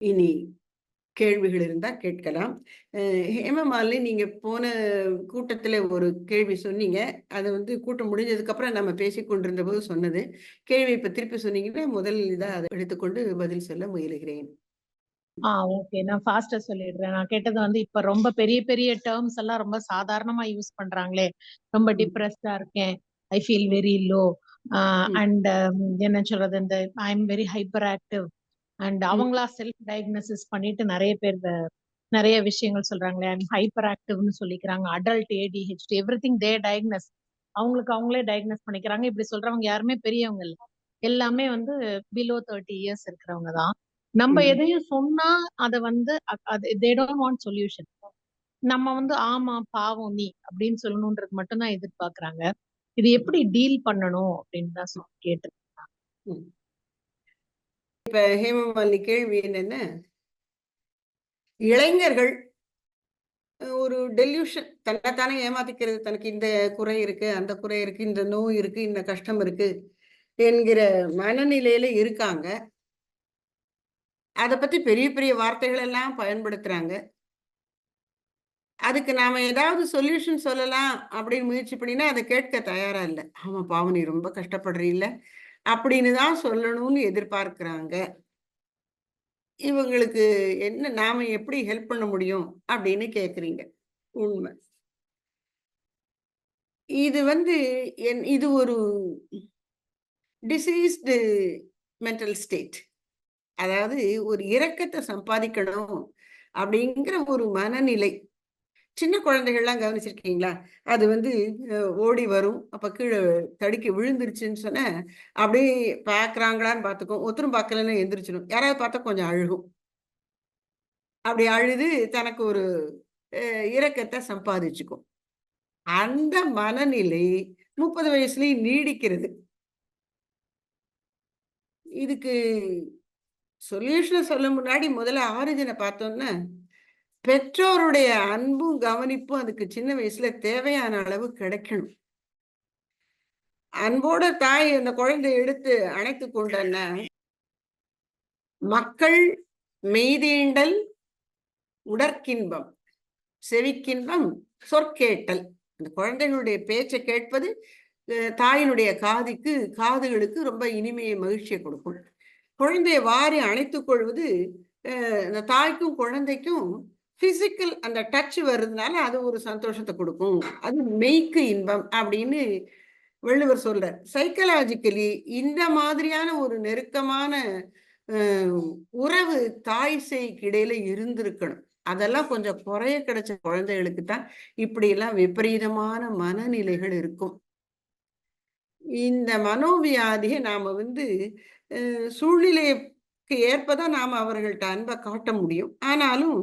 இனி கேள்விகள் இருந்தா கேட்கலாம். ஹேமமாலினி நீங்க போன கூட்டத்துல ஒரு கேள்வி சொன்னீங்க. அதை வந்து கூட்டம் முடிஞ்சதுக்கு அப்புறம் நம்ம பேசி கொண்டிருந்த போது சொன்னது. கேள்வி இப்ப திருப்பி சொன்னீங்கன்னா முதல் இதா அதை எடுத்துக்கொண்டு பதில் சொல்ல முயலுகிறேன். ஆ ஓகே. நான் ஃபாஸ்டா சொல்லிடுறேன். நான் கேட்டது வந்து இப்ப ரொம்ப பெரிய பெரிய டேர்ம்ஸ் எல்லாம் ரொம்ப சாதாரணமா யூஸ் பண்றாங்களே. ரொம்ப டிப்ரெஸ்டா இருக்கேன். I feel very low and என்ன சொல்றது? இந்த I am very hyperactive and அவங்களா செல்ஃப் டயக்னோசிஸ் பண்ணிட்டு நிறைய பேர் நிறைய விஷயங்கள் சொல்றாங்களே ஐம் ஹைப்பர் ஆக்டிவ்னு சொல்லிக்கிறாங்க adult ADHD everything they diagnose அவங்களுக்கு அவங்களே டயக்னஸ் பண்ணிக்கிறாங்க. இப்படி சொல்றவங்க யாருமே பெரியவங்க இல்லை. எல்லாமே வந்து பிலோ தேர்ட்டி இயர்ஸ் இருக்கிறவங்க தான். நம்ம எதையும் சொன்னா அத வந்து அது தே டோன்ட் வாண்ட் சொல்யூஷன் நம்ம வந்து ஆமா பாவம் நீ அப்படின்னு சொல்லணும்ன்றது மட்டும் தான் எதிர்பார்க்கறாங்க. இது எப்படி டீல் பண்ணணும் அப்படின்னு தான் கேட்டு இப்ப ஹேமமாலினி கேள்வி என்னென்ன? இளைஞர்கள் ஒரு டெல்யூஷன் தன்னைத்தானே ஏமாத்திக்கிறது தனக்கு இந்த குறை இருக்கு அந்த குறை இருக்கு இந்த நோய் இருக்கு இந்த கஷ்டம் இருக்கு என்கிற மனநிலையில இருக்காங்க. அதை பத்தி பெரிய பெரிய வார்த்தைகள் எல்லாம் பயன்படுத்துறாங்க. அதுக்கு நாம ஏதாவது சொல்யூஷன் சொல்லலாம் அப்படின்னு முயற்சி பண்ணினா அதை கேட்க தயாரா இல்லை. ஆமா பாவனி ரொம்ப கஷ்டப்படுறீல்ல. அப்படின்னு தான் சொல்லணும்னு எதிர்பார்க்கிறாங்க. இவங்களுக்கு என்ன நாம எப்படி ஹெல்ப் பண்ண முடியும் அப்படின்னு கேக்குறீங்க. உண்மை. இது வந்து என் இது ஒரு டிசீஸ்டு மென்டல் ஸ்டேட் அதாவது ஒரு இரக்கத்தை சம்பாதிக்கணும் அப்படிங்கிற ஒரு மனநிலை. சின்ன குழந்தைகள்லாம் கவனிச்சிருக்கீங்களா? அது வந்து ஓடி வரும். அப்போ கீழே தடுக்கி விழுந்துருச்சுன்னு சொன்ன அப்படியே பார்க்குறாங்களான்னு பார்த்துக்கும் ஒத்தரும் பார்க்கலன்னு எந்திரிச்சிடும் யாராவது பார்த்தா கொஞ்சம் அழுகும். அப்படி அழுது தனக்கு ஒரு இரக்கத்தை சம்பாதிச்சுக்கும். அந்த மனநிலை முப்பது வயசுலயும் நீடிக்கிறது. இதுக்கு சொல்யூஷனை சொல்ல முன்னாடி முதல்ல ஆரிஜினை பார்த்தோம்னா பெற்றோருடைய அன்பும் கவனிப்பும் அதுக்கு சின்ன வயசுல தேவையான அளவு கிடைக்கணும். அன்போட தாய் அந்த குழந்தை எடுத்து அணைத்து கொண்டன. மக்கள் மெய்தீண்டல் உடற்கின்பம் செவிக்கின்பம் சொற்கேட்டல். அந்த குழந்தைகளுடைய பேச்சை கேட்பது தாயினுடைய காதிக்கு காதுகளுக்கு ரொம்ப இனிமையை மகிழ்ச்சியை கொடுக்கும். குழந்தையை வாரி அணைத்துக் கொள்வது இந்த தாய்க்கும் குழந்தைக்கும் பிசிக்கல் அந்த டச் வருதுனால அது ஒரு சந்தோஷத்தை கொடுக்கும். அது மெய்க்கு இன்பம் அப்படின்னு வள்ளுவர் சொல்றார். சைக்கலாஜிக்கலி இந்த மாதிரியான ஒரு நெருக்கமான உறவு தாய் செய்க்கு இடையில இருந்திருக்கணும். அதெல்லாம் கொஞ்சம் குறைய கிடைச்ச குழந்தைகளுக்கு தான் இப்படி எல்லாம் விபரீதமான மனநிலைகள் இருக்கும். இந்த மனோவியாதியை நாம வந்து சூழ்நிலைக்கு ஏற்பதான் நாம அவர்கள்ட்ட அன்பை காட்ட முடியும். ஆனாலும்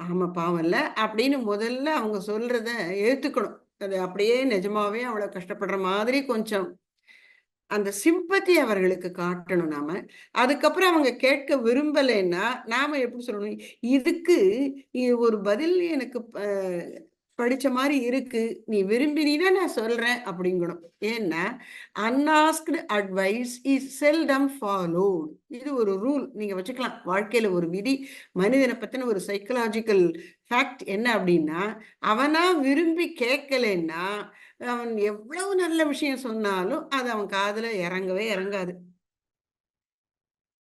ஆமா பாவம்ல அப்படின்னு முதல்ல அவங்க சொல்றத ஏத்துக்கணும். அது அப்படியே நிஜமாவே அவ்வளவு கஷ்டப்படுற மாதிரி கொஞ்சம் அந்த சிம்பத்தி அவர்களுக்கு காட்டணும் நாம. அதுக்கப்புறம் அவங்க கேட்க விரும்பலைன்னா நாம எப்படி சொல்லணும்? இதுக்கு ஒரு பதில் எனக்கு படிச்ச மாதிரி இருக்கு. நீ விரும்பினா நான் சொல்றேன் அப்படிங்கணும். ஏன்னா unasked advice is seldom followed இது ஒரு ரூல் நீங்க வச்சுக்கலாம். வாழ்க்கையில ஒரு விதி மனிதனை பத்தின ஒரு சைக்கலாஜிக்கல் ஃபேக்ட் என்ன அப்படின்னா அவனா விரும்பி கேட்கலன்னா அவன் எவ்வளவு நல்ல விஷயம் சொன்னாலும் அது அவன் காதுல இறங்கவே இறங்காது.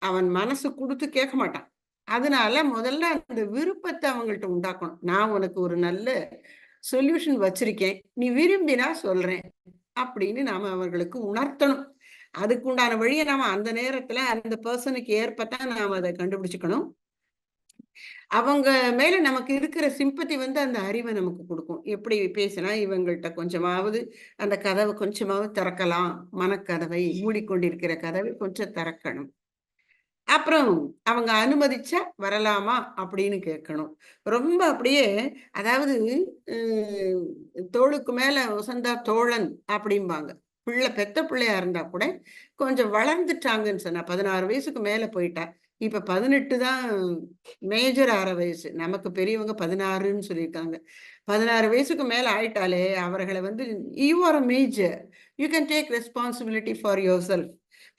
அவன் மனசு கொடுத்து கேட்க மாட்டான். அதனால முதல்ல அந்த விருப்பத்தை அவங்கள்ட்ட உண்டாக்கணும். நான் உனக்கு ஒரு நல்ல சொல்யூஷன் வச்சிருக்கேன். நீ விரும்பினா சொல்றேன். அப்படின்னு நாம அவர்களுக்கு உணர்த்தணும். அதுக்குண்டான வழியை நாம அந்த நேரத்துல அந்த பர்சனுக்கு ஏற்பத்தான் நாம அதை கண்டுபிடிச்சுக்கணும். அவங்க மேல நமக்கு இருக்கிற சிம்பத்தி வந்து அந்த அறிவை நமக்கு கொடுக்கும். எப்படி பேசினா இவங்கள்ட்ட கொஞ்சமாவது அந்த கதவை கொஞ்சமாவது திறக்கலாம். மனக்கதவை மூடிக்கொண்டிருக்கிற கதவை கொஞ்சம் திறக்கணும். அப்புறம் அவங்க அனுமதிச்சா வரலாமா அப்படின்னு கேட்கணும். ரொம்ப அப்படியே அதாவது தோளுக்கு மேல உசந்தா தோழன் அப்படிம்பாங்க. பிள்ளை பெத்த பிள்ளையா இருந்தா கூட கொஞ்சம் வளர்ந்துட்டாங்கன்னு சொன்னா பதினாறு வயசுக்கு மேல போயிட்டா. இப்ப பதினெட்டு தான் மேஜர் ஆற வயசு. நமக்கு பெரியவங்க பதினாறுன்னு சொல்லியிருக்காங்க. பதினாறு வயசுக்கு மேல ஆயிட்டாலே அவர்களை வந்து you are a major you can take responsibility for yourself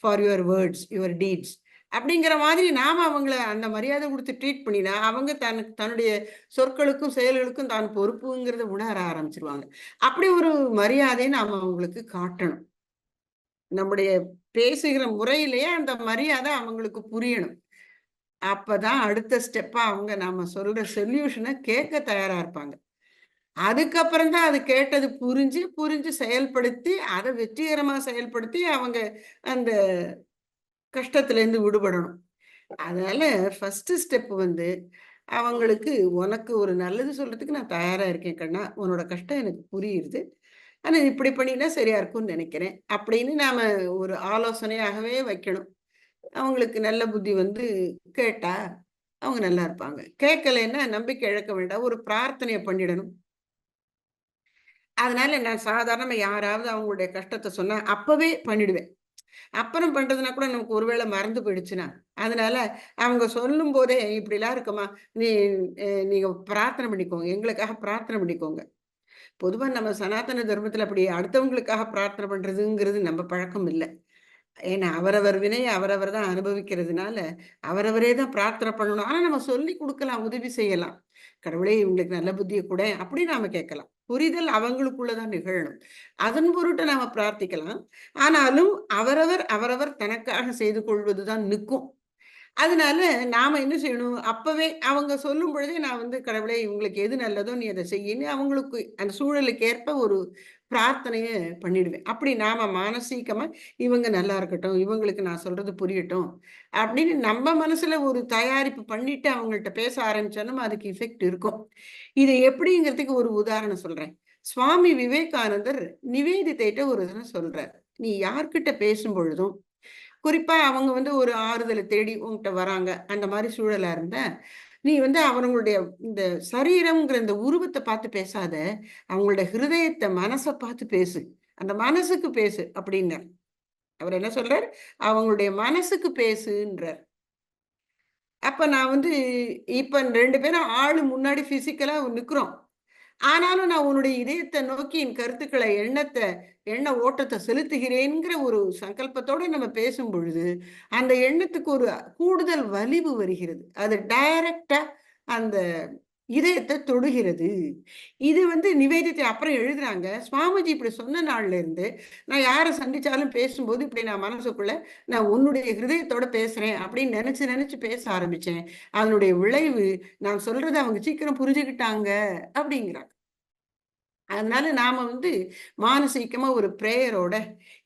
for your words your deeds அப்படிங்கிற மாதிரி நாம் அவங்கள அந்த மரியாதை கொடுத்து ட்ரீட் பண்ணினா அவங்க தனக்கு தன்னுடைய சொற்களுக்கும் செயல்களுக்கும் தான் பொறுப்புங்கிறத உணர ஆரம்பிச்சிருவாங்க. அப்படி ஒரு மரியாதையை நாம் அவங்களுக்கு காட்டணும். நம்முடைய பேசுகிற முறையிலேயே அந்த மரியாதை அவங்களுக்கு புரியணும். அப்பதான் அடுத்த ஸ்டெப்பா அவங்க நாம சொல்ற சொல்யூஷனை கேட்க தயாரா இருப்பாங்க. அதுக்கப்புறம் தான் அது கேட்டது புரிஞ்சு புரிஞ்சு செயல்படுத்தி அதை வெற்றிகரமா செயல்படுத்தி அவங்க அந்த கஷ்டத்துலேருந்து விடுபடணும். அதனால ஃபஸ்ட்டு ஸ்டெப் வந்து அவங்களுக்கு உனக்கு ஒரு நல்லது சொல்றதுக்கு நான் தயாராக இருக்கேன் கண்ணா உன்னோட கஷ்டம் எனக்கு புரியுது. ஆனால் இப்படி பண்ணினா சரியா இருக்கும்னு நினைக்கிறேன். அப்படின்னு நாம ஒரு ஆலோசனையாகவே வைக்கணும். அவங்களுக்கு நல்ல புத்தி வந்து கேட்டா அவங்க நல்லா இருப்பாங்க. கேட்கலைன்னா நம்பிக்கை இழக்க வேண்டாம். ஒரு பிரார்த்தனையை பண்ணிடணும். அதனால நான் சாதாரணமாக யாராவது அவங்களுடைய கஷ்டத்தை சொன்னா அப்பவே பண்ணிடுவேன். அப்புறம் பண்றதுனா கூட நமக்கு ஒருவேளை மறந்து போயிடுச்சுன்னா. அதனால அவங்க சொல்லும் போதே இப்படிலாம் இருக்குமா? நீ நீங்க பிரார்த்தனை பண்ணிக்கோங்க. எங்களுக்காக பிரார்த்தனை பண்ணிக்கோங்க. பொதுவா நம்ம சனாதன தர்மத்துல அப்படி அடுத்தவங்களுக்காக பிரார்த்தனை பண்றதுங்கிறது நம்ம பழக்கம் இல்லை. ஏன்னா அவரவர் வினையை அவரவர் தான் அனுபவிக்கிறதுனால அவரவரே தான் பிரார்த்தனை பண்ணணும். ஆனா நம்ம சொல்லி கொடுக்கலாம் உதவி செய்யலாம். கடவுளே இவங்களுக்கு நல்ல புத்தியை கூட அப்படி நாம கேட்கலாம். புரிதல் அவங்களுக்குள்ளதான் நிகழணும் அதன் பொருட்டு நாம பிரார்த்திக்கலாம். ஆனாலும் அவரவர் அவரவர் தனக்காக செய்து கொள்வதுதான் நிற்கும். அதனால நாம என்ன செய்யணும்? அப்பவே அவங்க சொல்லும் பொழுதே நான் வந்து கடவுளே இவங்களுக்கு எது நல்லதோ நீ அதை செய்யின்னு அவங்களுக்கு அந்த சூழலுக்கு ஏற்ப ஒரு பிரார்த்தனையை பண்ணிடுவேன். அப்படி நாம மானசீகமா இவங்க நல்லா இருக்கட்டும் இவங்களுக்கு நான் சொல்றது புரியட்டும் அப்படின்னு நம்ம மனசுல ஒரு தயாரிப்பு பண்ணிட்டு அவங்கள்ட்ட பேச ஆரம்பிச்சோன்னா அதுக்கு இஃபெக்ட் இருக்கும். இது எப்படிங்கிறதுக்கு ஒரு உதாரணம் சொல்றேன். சுவாமி விவேகானந்தர் நிவேதித்தைட்ட ஒரு இதனை சொல்றார். நீ யார்கிட்ட பேசும் பொழுதும் குறிப்பா அவங்க வந்து ஒரு ஆறுதலை தேடி உங்ககிட்ட வராங்க. அந்த மாதிரி சூழலா இருந்த நீ வந்து அவங்களுடைய இந்த சரீரம்ங்கிற இந்த உருவத்தை பார்த்து பேசாத. அவங்களுடைய ஹிருதயத்தை மனசை பார்த்து பேசு. அந்த மனசுக்கு பேசு அப்படின்னார். அவர் என்ன சொல்றார்? அவங்களுடைய மனசுக்கு பேசுன்றார். அப்ப நான் வந்து இப்ப ரெண்டு பேரும் ஆளு முன்னாடி பிசிக்கலா நிக்கிறோம். ஆனாலும் நான் உன்னுடைய இதயத்தை நோக்கி என் கருத்துக்களை எண்ணத்தை எண்ண ஓட்டத்தை செலுத்துகிறேங்கிற ஒரு சங்கல்பத்தோடு நம்ம பேசும் பொழுது அந்த எண்ணத்துக்கு ஒரு கூடுதல் வலிவு வருகிறது. அது டைரக்டா அந்த இதயத்தை தொடுகிறது. இது வந்து நிவேதித்தை அப்புறம் எழுதுறாங்க சுவாமிஜி இப்படி சொன்ன நாள்ல இருந்து நான் யாரை சந்திச்சாலும் பேசும்போது இப்படி நான் மனசுக்குள்ள நான் உன்னுடைய ஹிருதயத்தோட பேசுறேன் அப்படின்னு நினைச்சு நினைச்சு பேச ஆரம்பிச்சேன். அதனுடைய விளைவு நான் சொல்றதை அவங்க சீக்கிரம் புரிஞ்சுக்கிட்டாங்க அப்படிங்கிறாங்க. அதனால நாம வந்து மானசீகமா ஒரு ப்ரேயரோட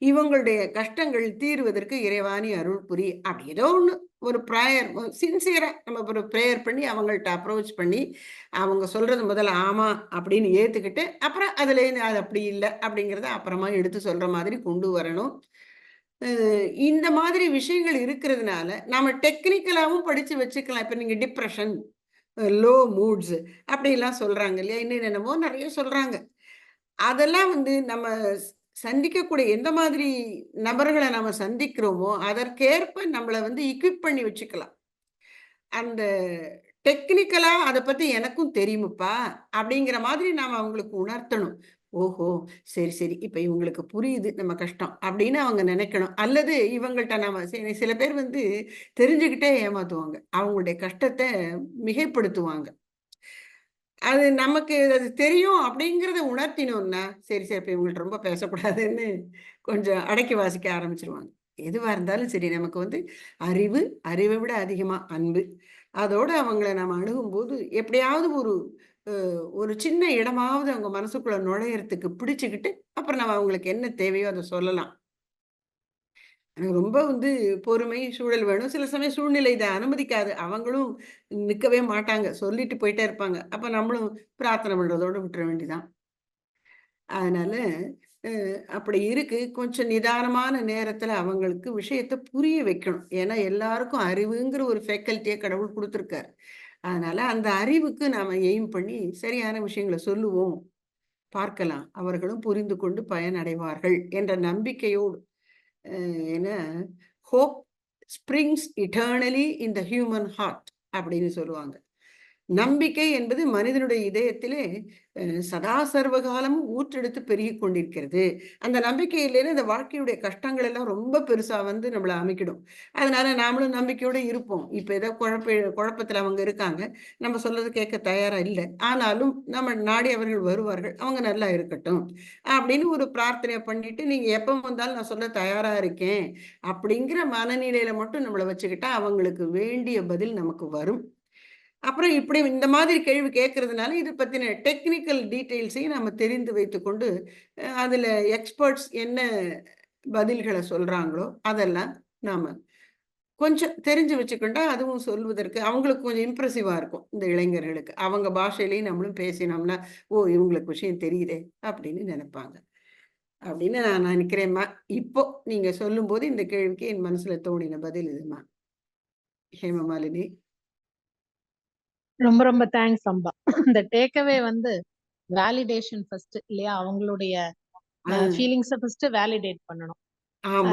இவங்களுடைய கஷ்டங்கள் தீர்வதற்கு இறைவாணி அருள் புரி அப்படி ஏதோ ஒண்ணு ஒரு ப்ரேயர் சின்சியரா நம்ம ஒரு ப்ரேயர் பண்ணி அவங்கள்ட்ட அப்ரோச் பண்ணி அவங்க சொல்றது முதல்ல ஆமா அப்படின்னு ஏத்துக்கிட்டு அப்புறம் அதுல அது அப்படி இல்லை அப்படிங்கிறத அப்புறமா எடுத்து சொல்ற மாதிரி கொண்டு வரணும். இந்த மாதிரி விஷயங்கள் இருக்கிறதுனால நாம டெக்னிக்கலாவும் படிச்சு வச்சுக்கலாம். இப்ப நீங்க டிப்ரெஷன் லோ மூட்ஸ் அப்படிலாம் சொல்றாங்க இல்லையா? இன்னும் என்னமோ நிறைய சொல்றாங்க. அதெல்லாம் வந்து நம்ம சந்திக்கக்கூடிய எந்த மாதிரி நபர்களை நம்ம சந்திக்கிறோமோ அதற்கேற்ப நம்மளை வந்து இக்விப் பண்ணி வச்சுக்கலாம். அந்த டெக்னிக்கலா அதை பத்தி எனக்கும் தெரியுமப்பா அப்படிங்கிற மாதிரி நாம் அவங்களுக்கு உணர்த்தணும். ஓஹோ சரி சரி இப்போ இவங்களுக்கு புரியுது நம்ம கஷ்டம் அப்படின்னு அவங்க நினைக்கணும். அல்லது இவங்கள்ட்ட நாம சில பேர் வந்து தெரிஞ்சுக்கிட்டே ஏமாத்துவாங்க. அவங்களுடைய கஷ்டத்தை மிகைப்படுத்துவாங்க. அது நமக்கு அது தெரியும் அப்படிங்கிறத உணர்த்தினோம்னா சரி சரி இப்போ இவங்கள்ட்ட ரொம்ப பேசக்கூடாதுன்னு கொஞ்சம் அடக்கி வாசிக்க ஆரம்பிச்சிருவாங்க. எதுவாக இருந்தாலும் சரி நமக்கு வந்து அறிவு அறிவை விட அதிகமாக அன்பு. அதோடு அவங்கள நம்ம அணுகும்போது எப்படியாவது ஒரு ஒரு சின்ன இடமாவது அவங்க மனசுக்குள்ள நுழையிறதுக்கு பிடிச்சிக்கிட்டு அப்புறம் நம்ம அவங்களுக்கு என்ன தேவையோ அதை சொல்லலாம். ரொம்ப வந்து பொறுமை சூழல் வேணும். சில சமயம் சூழ்நிலை இதை அனுமதிக்காது. அவங்களும் நிற்கவே மாட்டாங்க. சொல்லிட்டு போயிட்டே இருப்பாங்க. அப்போ நம்மளும் பிரார்த்தனை பண்ணுறதோடு விட்டுற வேண்டிதான். அதனால அப்படி இருக்கு. கொஞ்சம் நிதானமான நேரத்துல அவங்களுக்கு விஷயத்த புரிய வைக்கணும். ஏன்னா எல்லாருக்கும் அறிவுங்கிற ஒரு ஃபேக்கல்ட்டியை கடவுள் கொடுத்துருக்காரு. அதனால அந்த அறிவுக்கு நாம எய்ம் பண்ணி சரியான விஷயங்களை சொல்லுவோம். பார்க்கலாம். அவர்களும் புரிந்து கொண்டு பயனடைவார்கள் என்ற நம்பிக்கையோடு. என்ன hope springs eternally in the human heart அப்படின்னு சொல்லுவாங்க. நம்பிக்கை என்பது மனிதனுடைய இதயத்திலே சதா சர்வ காலமும் ஊற்றெடுத்து பெருகி கொண்டிருக்கிறது. அந்த நம்பிக்கையிலேயே இந்த வாழ்க்கையுடைய கஷ்டங்கள் எல்லாம் ரொம்ப பெருசா வந்து நம்மளை அமைக்கிடும். அதனால நாமளும் நம்பிக்கையோட இருப்போம். இப்ப ஏதோ குழப்ப குழப்பத்துல அவங்க இருக்காங்க. நம்ம சொல்றது கேட்க தயாரா இல்லை. ஆனாலும் நம்ம நாடி அவர்கள் வருவார்கள். அவங்க நல்லா இருக்கட்டும். அப்படின்னு ஒரு பிரார்த்தனை பண்ணிட்டு நீங்க எப்ப வந்தாலும் நான் சொல்ல தயாரா இருக்கேன். அப்படிங்கிற மனநிலையில மட்டும் நம்மளை வச்சுக்கிட்டா அவங்களுக்கு வேண்டிய பதில் நமக்கு வரும். அப்புறம் இப்படி இந்த மாதிரி கேள்வி கேட்கறதுனால இது பற்றின டெக்னிக்கல் டீட்டெயில்ஸையும் நம்ம தெரிந்து வைத்துக்கொண்டு அதில் எக்ஸ்பர்ட்ஸ் என்ன பதில்களை சொல்கிறாங்களோ அதெல்லாம் நாம் கொஞ்சம் தெரிஞ்சு வச்சுக்கிட்டா அதுவும் சொல்வதற்கு அவங்களுக்கு கொஞ்சம் இம்ப்ரெசிவாக இருக்கும் இந்த இளைஞர்களுக்கு. அவங்க பாஷையிலையும் நம்மளும் பேசினோம்னா ஓ இவங்களுக்கு விஷயம் தெரியுதே அப்படின்னு நினைப்பாங்க. அப்படின்னு நான் நினைக்கிறேம்மா இப்போ நீங்கள் சொல்லும்போது இந்த கேள்விக்கு என் மனசில் தோணின பதில் இதுமா ஹேமமாலினி. ரொம்ப ரொம்ப தேங்க்ஸ் அம்பா. இந்த டேக்அவே வந்து வேலிடேஷன் ஃபர்ஸ்ட் இல்லையா? அவங்களுடைய ஃபீலிங்ஸை ஃபர்ஸ்ட் வேலிடேட் பண்ணணும்.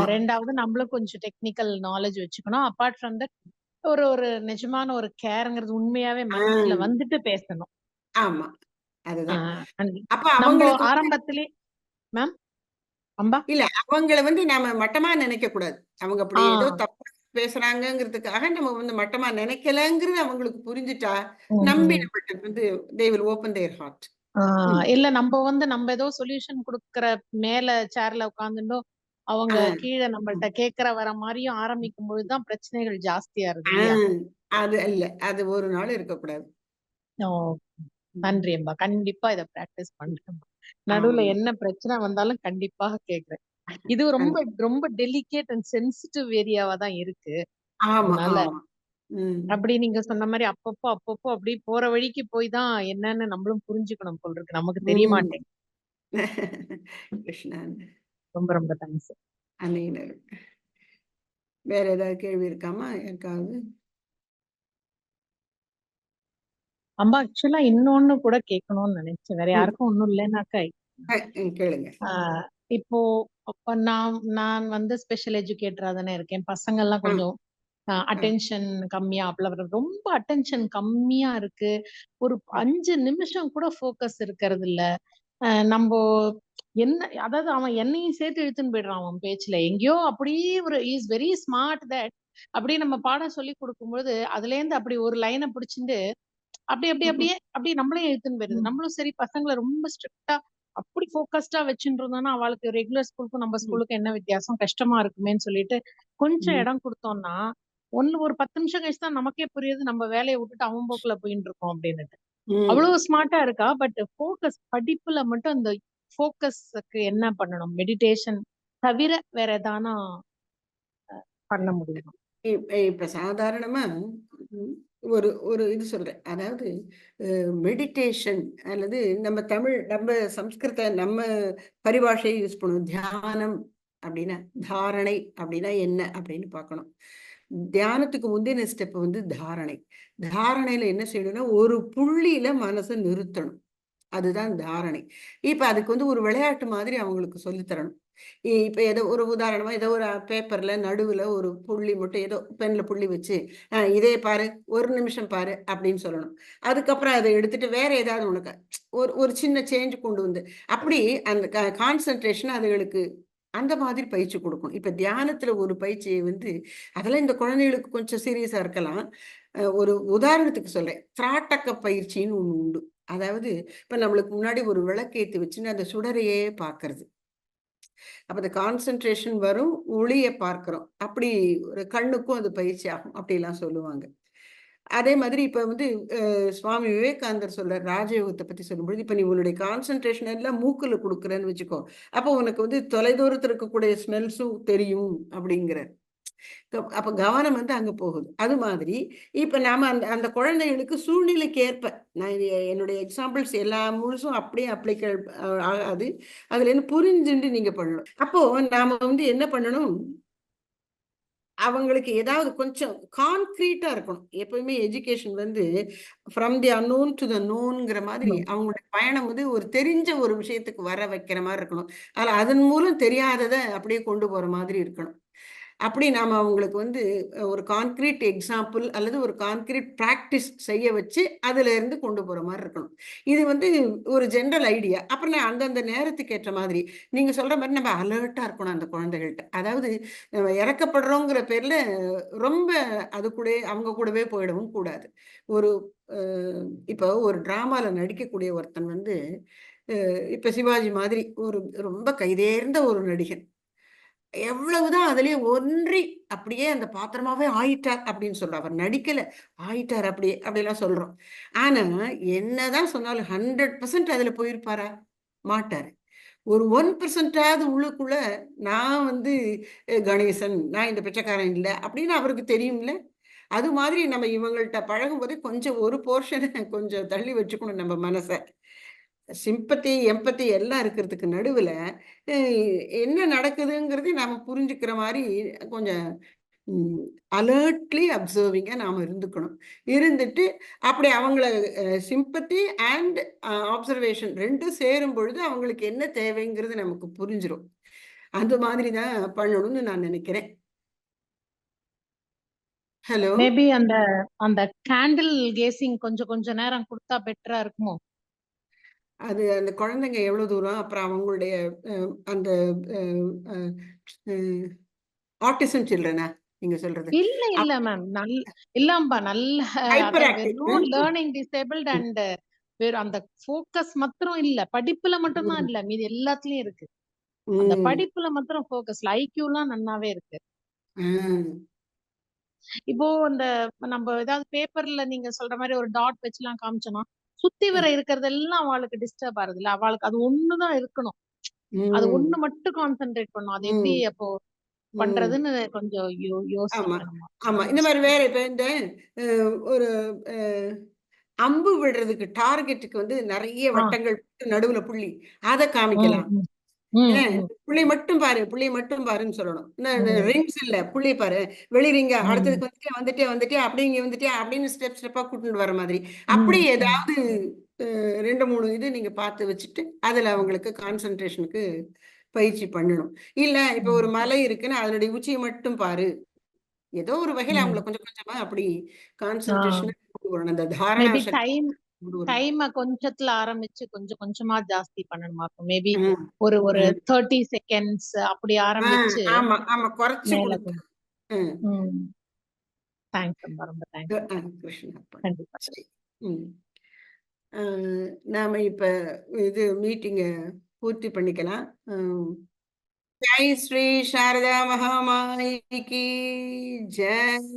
ரெண்டாவது நம்மளும் கொஞ்சம் டெக்னிக்கல் நாலேஜ் வச்சுக்கணும். அப்பார்ட் ஃப்ரம் தட் ஒரு ஒரு நிஜமான ஒரு கேருங்கிறது உண்மையாவே மனசுல வந்துட்டு பேசணும். ஆமா. அதுதான். அப்ப வந்து ஆரம்பத்திலே மேம் அம்பா? இல்ல அவங்கள வந்து நாம மட்டமா நினைக்க கூடாது அவங்க அப்படி ஏதோ தப்பா பேசுறாங்கங்கிறதுக்காக நம்ம வந்து மட்டமா நினைக்கலங்கிறது அவங்களுக்கு புரிஞ்சுட்டா நம்பி ம். நம்மகிட்ட வந்து they will open their heart இல்ல நம்ம வந்து நம்ம ஏதோ சொல்யூஷன் கொடுக்கற மேல சேர்ல உட்காந்துட்டோ அவங்க கீழே நம்மள்ட்ட கேக்குற வர மாதிரியும் ஆரம்பிக்கும் பொழுதுதான் பிரச்சனைகள் ஜாஸ்தியா இருக்கு அது இல்ல அது ஒரு நாள் இருக்கக்கூடாது. நன்றி அம்பா கண்டிப்பா இத பிராக்டிஸ் பண்றேன் நடுவுல. என்ன பிரச்சனை வந்தாலும் கண்டிப்பாக கேக்குறேன். இது ரொம்ப ரொம்ப டெலிகேட் அண்ட் சென்சிட்டிவ் ஏரியாவா தான் இருக்கு. அதனால. அப்படி நீங்க சொன்ன மாதிரி அப்பப்போ அப்பப்போ அப்படி போற வழிக்கு போய் தான் என்னன்னு நம்மளும் புரிஞ்சுக்கணும் போல் இருக்கு. நமக்கு தெரிய. மாட்டேங்குது. கிருஷ்ணன் ரொம்ப ரொம்ப தேங்க்ஸ் அன்னையினர் வேற ஏதாவது கேள்வி இருக்காமா? யாருக்காவது? அம்மா ஆக்சுவலா இன்னொன்னு கூட கேட்கணும்னு நினைச்சேன். வேற. யாருக்கும் ஒண்ணும் இல்லைனாக்கா கேளுங்க. இப்போ அப்ப நான் நான் வந்து ஸ்பெஷல் எஜுகேட்டரா தானே இருக்கேன். பசங்க எல்லாம். கொஞ்சம் அட்டென்ஷன் கம்மியா அப்பல ரொம்ப அட்டென்ஷன் கம்மியா இருக்கு. ஒரு அஞ்சு நிமிஷம் கூட ஃபோக்கஸ் இருக்கிறது இல்ல நம்ம என்ன அதாவது அவன் என்னையும் சேர்த்து இழுத்துன்னு போயிடுறான் அவன் பேச்சுல. எங்கேயோ அப்படியே ஒரு இஸ் வெரி ஸ்மார்ட் தட் அப்படியே நம்ம பாடம் சொல்லி கொடுக்கும்போது அதுல இருந்து அப்படி ஒரு லைனை பிடிச்சிட்டு அப்படி அப்படி அப்படியே அப்படியே நம்மளே இழுத்துன்னு போயிருது. நம்மளும் சரி பசங்களை ரொம்ப ஸ்ட்ரிக்டா அப்படி ஃபோக்கஸ்டா வச்சுட்டு இருந்தோம்னா அவளுக்கு ரெகுலர் ஸ்கூலுக்கும் நம்ம ம். ஸ்கூலுக்கும் என்ன வித்தியாசம் கஷ்டமா இருக்குமேன்னு சொல்லிட்டு கொஞ்சம். இடம் கொடுத்தோம்னா ஒண்ணு ஒரு பத்து நிமிஷம் கழிச்சு தான் நமக்கே புரியுது நம்ம வேலையை விட்டுட்டு அவன் போக்குல போயிட்டு இருக்கோம் அப்படின்னுட்டு. அவ்வளவு ஸ்மார்ட்டா இருக்கா பட் ஃபோக்கஸ் படிப்புல மட்டும் அந்த ஃபோக்கஸ்க்கு என்ன பண்ணணும் மெடிடேஷன் தவிர வேற எதானா அஹ், பண்ண முடியுமா இப்ப சாதாரணமா ஒரு ஒரு இது சொல்றேன். அதாவது மெடிடேஷன் அல்லது நம்ம தமிழ் நம்ம சம்ஸ்கிருத நம்ம பரிபாஷையை யூஸ் பண்ணுவோம் தியானம் அப்படின்னா தாரணை அப்படின்னா என்ன அப்படின்னு பார்க்கணும். தியானத்துக்கு முந்தின ஸ்டெப் வந்து தாரணை. தாரணையில என்ன செய்யணும்னா ஒரு புள்ளியில மனசை நிறுத்தணும். அதுதான் தாரணை. இப்ப அதுக்கு வந்து ஒரு விளையாட்டு மாதிரி அவங்களுக்கு சொல்லித் தரணும். இப்ப ஏதோ ஒரு உதாரணமா ஏதோ ஒரு பேப்பர்ல நடுவுல ஒரு புள்ளி மட்டும் ஏதோ பென்ல புள்ளி வச்சு இதே பாரு ஒரு நிமிஷம் பாரு அப்படின்னு சொல்லணும். அதுக்கப்புறம் அதை எடுத்துட்டு வேற ஏதாவது உனக்கு ஒரு ஒரு சின்ன சேஞ்ச் கொண்டு வந்து அப்படி அந்த கான்சென்ட்ரேஷன் அதுகளுக்கு அந்த மாதிரி பயிற்சி கொடுக்கணும் இப்ப தியானத்துல ஒரு பயிற்சியை வந்து அதெல்லாம் இந்த குழந்தைகளுக்கு கொஞ்சம் சீரியஸா இருக்கலாம். ஒரு உதாரணத்துக்கு சொல்றேன். திராட்டக்க பயிற்சின்னு ஒன்று உண்டு. அதாவது இப்போ நம்மளுக்கு முன்னாடி ஒரு விளக்கேத்தி வச்சுன்னு அந்த சுடரையே பார்க்கறது அப்ப அந்த கான்சென்ட்ரேஷன் வரும் ஒளியை பார்க்கிறோம். அப்படி ஒரு கண்ணுக்கும் அது பயிற்சி ஆகும். அப்படிலாம் சொல்லுவாங்க. அதே மாதிரி இப்ப வந்து சுவாமி விவேகானந்தர் சொல்ற ராஜயோகத்தை பத்தி சொல்லும்பொழுது இப்ப நீ உன்னுடைய கான்சென்ட்ரேஷன் எல்லாம் மூக்குல கொடுக்குறேன்னு வச்சுக்கோ. அப்போ உனக்கு வந்து தொலைதூரத்தில் இருக்கக்கூடிய ஸ்மெல்ஸும் தெரியும் அப்படிங்கிற அப்ப கவனம் வந்து அங்க போகுது. அது மாதிரி இப்ப நாம அந்த அந்த குழந்தைகளுக்கு சூழ்நிலைக்கு ஏற்ப நான் என்னுடைய எக்ஸாம்பிள்ஸ் எல்லா முழுசும் அப்படியே அப்ளிகல் ஆகாது அதுல இருந்து புரிஞ்சுட்டு நீங்க பண்ணணும். அப்போ நாம வந்து என்ன பண்ணணும்? அவங்களுக்கு ஏதாவது கொஞ்சம் கான்கிரீட்டா இருக்கணும். எப்பவுமே எஜுகேஷன் வந்து from the unknown to the நோன்ங்கிற மாதிரி. அவங்களுடைய பயணம் வந்து ஒரு தெரிஞ்ச ஒரு விஷயத்துக்கு வர வைக்கிற மாதிரி இருக்கணும். அதில் அதன் மூலம் தெரியாததை அப்படியே கொண்டு போற மாதிரி இருக்கணும். அப்படி நாம் அவங்களுக்கு வந்து ஒரு கான்கிரீட் எக்ஸாம்பிள் அல்லது ஒரு கான்கிரீட் ப்ராக்டிஸ் செய்ய வச்சு அதுலேருந்து கொண்டு போகிற மாதிரி இருக்கணும். இது வந்து ஒரு ஜென்ரல் ஐடியா அப்புறம் நான் அந்தந்த நேரத்துக்கு ஏற்ற மாதிரி நீங்கள் சொல்கிற மாதிரி நம்ம அலர்ட்டாக இருக்கணும் அந்த குழந்தைகள்கிட்ட அதாவது நம்ம இறக்கப்படுறோங்கிற பேரில் ரொம்ப அது கூட அவங்க கூடவே போயிடவும் கூடாது. ஒரு இப்போ ஒரு ட்ராமாவில் நடிக்கக்கூடிய ஒருத்தன் வந்து இப்போ சிவாஜி மாதிரி ஒரு ரொம்ப கைதேர்ந்த ஒரு நடிகன். எவ்வளவுதான் அதுலயே ஒன்றி அப்படியே அந்த பாத்திரமாவே ஆயிட்டார் அப்படின்னு சொல்றோம் அவர் நடிக்கல. ஆயிட்டார் அப்படியே அப்படிலாம் சொல்றோம். ஆனா என்னதான் சொன்னாலும் ஹண்ட்ரட் பர்சன்ட் அதுல போயிருப்பாரா? மாட்டாரு. ஒரு ஒன் பர்சன்டாவது உள்ளுக்குள்ள நான் வந்து கணேசன் நான் இந்த பிச்சைக்காரன் இல்லை அப்படின்னு அவருக்கு தெரியும்ல. அது மாதிரி நம்ம இவங்கள்ட்ட பழகும் போதே கொஞ்சம் ஒரு போர்ஷனை கொஞ்சம் தள்ளி வச்சுக்கணும் நம்ம மனசை. சிம்பத்தி எம்பத்தி எல்லாம் இருக்கிறதுக்கு நடுவுல என்ன நடக்குதுங்கிறது நாம புரிஞ்சுக்கிற மாதிரி கொஞ்சம் அலர்ட்லி அப்சர்விங்காக நாம இருந்துக்கணும். இருந்துட்டு அப்படி அவங்கள சிம்பத்தி அண்ட் ஆப்சர்வேஷன் ரெண்டும் சேரும் பொழுது அவங்களுக்கு என்ன தேவைங்கிறது நமக்கு புரிஞ்சிடும் அந்த மாதிரி தான் பண்ணணும்னு நான் நினைக்கிறேன். ஹலோ மேபி அந்த அந்த கேண்டில் கேசிங் கொஞ்சம் கொஞ்ச நேரம் கொடுத்தா பெட்டரா இருக்குமோ? அது அந்த குழந்தைங்க எவ்வளவு தூரம் அப்புறம் அவங்களுடைய அந்த ஆட்டிசம் சில்ட்ரனா நீங்க சொல்றது? இல்ல இல்ல மேம் நல்ல இல்லம்பா நல்ல வெறும் லேர்னிங் டிசேபிள்ட் அண்ட் வேற அந்த ஃபோக்கஸ் மாத்திரம் இல்ல. படிப்புல மட்டும்தான் இல்ல. மீதி எல்லாத்துலயும் இருக்கு. அந்த படிப்புல மாத்திரம் ஃபோக்கஸ்ல ஐக்கியூலாம் நன்னாவே இருக்கு. இப்போ இந்த நம்ம ஏதாவது பேப்பர்ல நீங்க சொல்ற மாதிரி ஒரு டாட் வச்சுலாம் காமிச்சோம்னா சுத்தி வர இருக்கிறதெல்லாம் அவளுக்கு டிஸ்டர்ப் ஆகுது இல்ல அவளுக்கு அது ஒண்ணுதான் இருக்கணும். அது ஒண்ணு மட்டும் கான்சென்ட்ரேட் பண்ணும். அது எப்படி அப்போ பண்றதுன்னு கொஞ்சம் யோசிக்கணும் ஆமா. இந்த மாதிரி வேற இப்ப இந்த ஒரு அம்பு விடுறதுக்கு டார்கெட்டுக்கு வந்து நிறைய. வட்டங்கள் நடுவுல புள்ளி. அதை காமிக்கலாம். புள்ளி மட்டும் பாரு புள்ளி மட்டும் பாருன்னு சொல்லணும். ரிங்ஸ் இல்ல புள்ளி பாரு. வெளிரிங்க ம், அடுத்ததுக்கு வந்துட்டே வந்துட்டே வந்துட்டே அப்படி இங்க வந்துட்டே அப்படின்னு ஸ்டெப் ஸ்டெப்பா கூட்டிட்டு வர மாதிரி. அப்படி ஏதாவது ரெண்டு மூணு இது நீங்க பார்த்து வச்சுட்டு அதுல அவங்களுக்கு கான்சென்ட்ரேஷனுக்கு பயிற்சி பண்ணணும். இல்ல இப்ப ஒரு. மலை இருக்குன்னு அதனுடைய உச்சியை மட்டும் பாரு. ஏதோ ஒரு வகையில. அவங்கள கொஞ்சம் கொஞ்சமா அப்படி. கான்சென்ட்ரேஷன் அந்த தாரணா டைம் கொஞ்சத்துல ஆரம்பிச்சு கொஞ்சம் கொஞ்சமா ஜாஸ்தி பண்ணணுமா? இருக்கும் மேபி ஒரு ஒரு. தேர்ட்டி செகண்ட்ஸ் அப்படி ஆரம்பிச்சு ஆமா ஆமா. குறைச்சு தேங்க்ஸ் ரொம்ப தேங்க்ஸ். கண்டிப்பா. நாம இப்ப இது மீட்டிங்க பூர்த்தி பண்ணிக்கலாம். ஜெய் ஸ்ரீ சாரதா மகாமாயிக்கு ஜெய்.